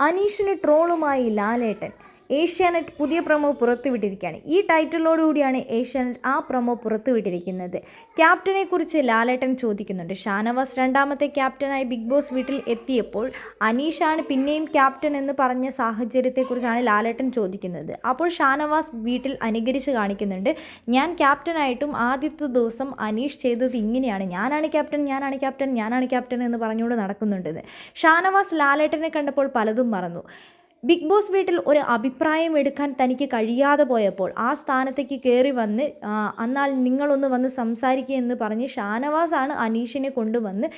അനീഷിന് ട്രോളുമായി ലാലേട്ടൻ. ഏഷ്യാനെറ്റ് പുതിയ പ്രൊമോ പുറത്തുവിട്ടിരിക്കുകയാണ്. ഈ ടൈറ്റിലോടുകൂടിയാണ് ഏഷ്യാനെറ്റ് ആ പ്രൊമോ പുറത്തുവിട്ടിരിക്കുന്നത്. ക്യാപ്റ്റനെ കുറിച്ച് ലാലേട്ടൻ ചോദിക്കുന്നുണ്ട്. ഷാനവാസ് രണ്ടാമത്തെ ക്യാപ്റ്റനായി ബിഗ് ബോസ് വീട്ടിൽ എത്തിയപ്പോൾ അനീഷാണ് പിന്നെയും ക്യാപ്റ്റൻ എന്ന് പറഞ്ഞ സാഹചര്യത്തെക്കുറിച്ചാണ് ലാലേട്ടൻ ചോദിക്കുന്നത്. അപ്പോൾ ഷാനവാസ് വീട്ടിൽ അനുകരിച്ച് കാണിക്കുന്നുണ്ട് ഞാൻ ക്യാപ്റ്റനായിട്ടും ആദ്യത്തെ ദിവസം അനീഷ് ചെയ്തത് ഇങ്ങനെയാണ്. ഞാനാണ് ക്യാപ്റ്റൻ ഞാനാണ് ക്യാപ്റ്റൻ ഞാനാണ് ക്യാപ്റ്റൻ എന്ന് പറഞ്ഞുകൊണ്ട് നടക്കുന്നുണ്ടെന്ന്. ഷാനവാസ് ലാലേട്ടനെ കണ്ടപ്പോൾ പലതും മറന്നു. ബിഗ് ബോസ് വീട്ടിൽ ഒരു അഭിപ്രായം എടുക്കാൻ തനിക്ക് കഴിയാതെ പോയപ്പോൾ ആ സ്ഥാനത്തേക്ക് കയറി വന്ന് എന്നാൽ നിങ്ങളൊന്ന് വന്ന് സംസാരിക്കുക എന്ന് പറഞ്ഞ് ഷാനവാസാണ് അനീഷിനെ കൊണ്ടുവന്ന്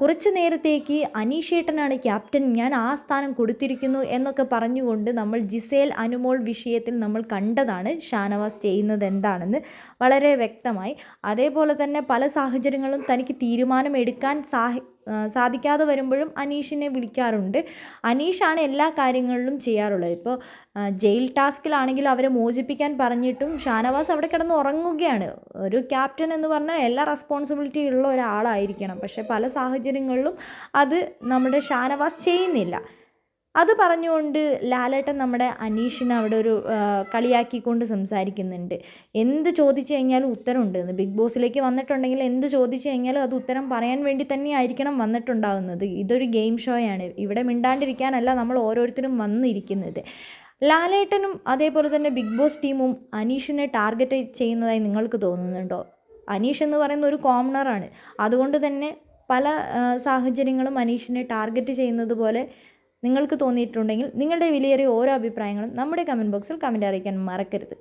കുറച്ച് നേരത്തേക്ക് അനീഷേട്ടനാണ് ക്യാപ്റ്റൻ ഞാൻ ആ സ്ഥാനം കൊടുത്തിരിക്കുന്നു എന്നൊക്കെ പറഞ്ഞുകൊണ്ട് നമ്മൾ ജിസേൽ അനുമോൾ വിഷയത്തിൽ നമ്മൾ കണ്ടതാണ് ഷാനവാസ് ചെയ്യുന്നത് എന്താണെന്ന് വളരെ വ്യക്തമായി. അതേപോലെ തന്നെ പല സാഹചര്യങ്ങളും തനിക്ക് തീരുമാനം എടുക്കാൻ സാഹ സാധിക്കാതെ വരുമ്പോഴും അനീഷിനെ വിളിക്കാറുണ്ട്. അനീഷാണ് എല്ലാ കാര്യങ്ങളിലും ചെയ്യാറുള്ളത്. ഇപ്പോൾ ജയിൽ ടാസ്കിലാണെങ്കിൽ അവരെ മോചിപ്പിക്കാൻ പറഞ്ഞിട്ടും ഷാനവാസ് അവിടെ കിടന്ന് ഉറങ്ങുകയാണ്. ഒരു ക്യാപ്റ്റൻ എന്ന് പറഞ്ഞാൽ എല്ലാ റെസ്പോൺസിബിലിറ്റി ഉള്ള ഒരാളായിരിക്കണം. പക്ഷേ പല സാഹചര്യങ്ങളിലും അത് നമ്മുടെ ഷാനവാസ് ചെയ്യുന്നില്ല. അത് പറഞ്ഞുകൊണ്ട് ലാലേട്ടൻ നമ്മുടെ അനീഷിനെ അവിടെ ഒരു കളിയാക്കിക്കൊണ്ട് സംസാരിക്കുന്നുണ്ട്. എന്ത് ചോദിച്ചു കഴിഞ്ഞാലും ഉത്തരമുണ്ട്. എന്ന് ബിഗ് ബോസിലേക്ക് വന്നിട്ടുണ്ടെങ്കിൽ എന്ത് ചോദിച്ചു കഴിഞ്ഞാലും അത് ഉത്തരം പറയാൻ വേണ്ടി തന്നെ ആയിരിക്കണം വന്നിട്ടുണ്ടാകുന്നത് ഇതൊരു ഗെയിം ഷോയാണ്. ഇവിടെ മിണ്ടാണ്ടിരിക്കാനല്ല നമ്മൾ ഓരോരുത്തരും വന്നിരിക്കുന്നത്. ലാലേട്ടനും അതേപോലെ തന്നെ ബിഗ് ബോസ് ടീമും അനീഷിനെ ടാർഗറ്റ് ചെയ്യുന്നതായി നിങ്ങൾക്ക് തോന്നുന്നുണ്ടോ? അനീഷ് എന്ന് പറയുന്ന ഒരു കോമണറാണ് അതുകൊണ്ട് തന്നെ പല സാഹചര്യങ്ങളും അനീഷിനെ ടാർഗറ്റ് ചെയ്യുന്നത് പോലെ നിങ്ങൾക്ക് തോന്നിയിട്ടുണ്ടെങ്കിൽ നിങ്ങളുടെ വിലയേറിയ ഓരോ അഭിപ്രായങ്ങളും നമ്മുടെ കമന്റ് ബോക്സിൽ കമന്റ് അറിയിക്കാൻ മറക്കരുത്.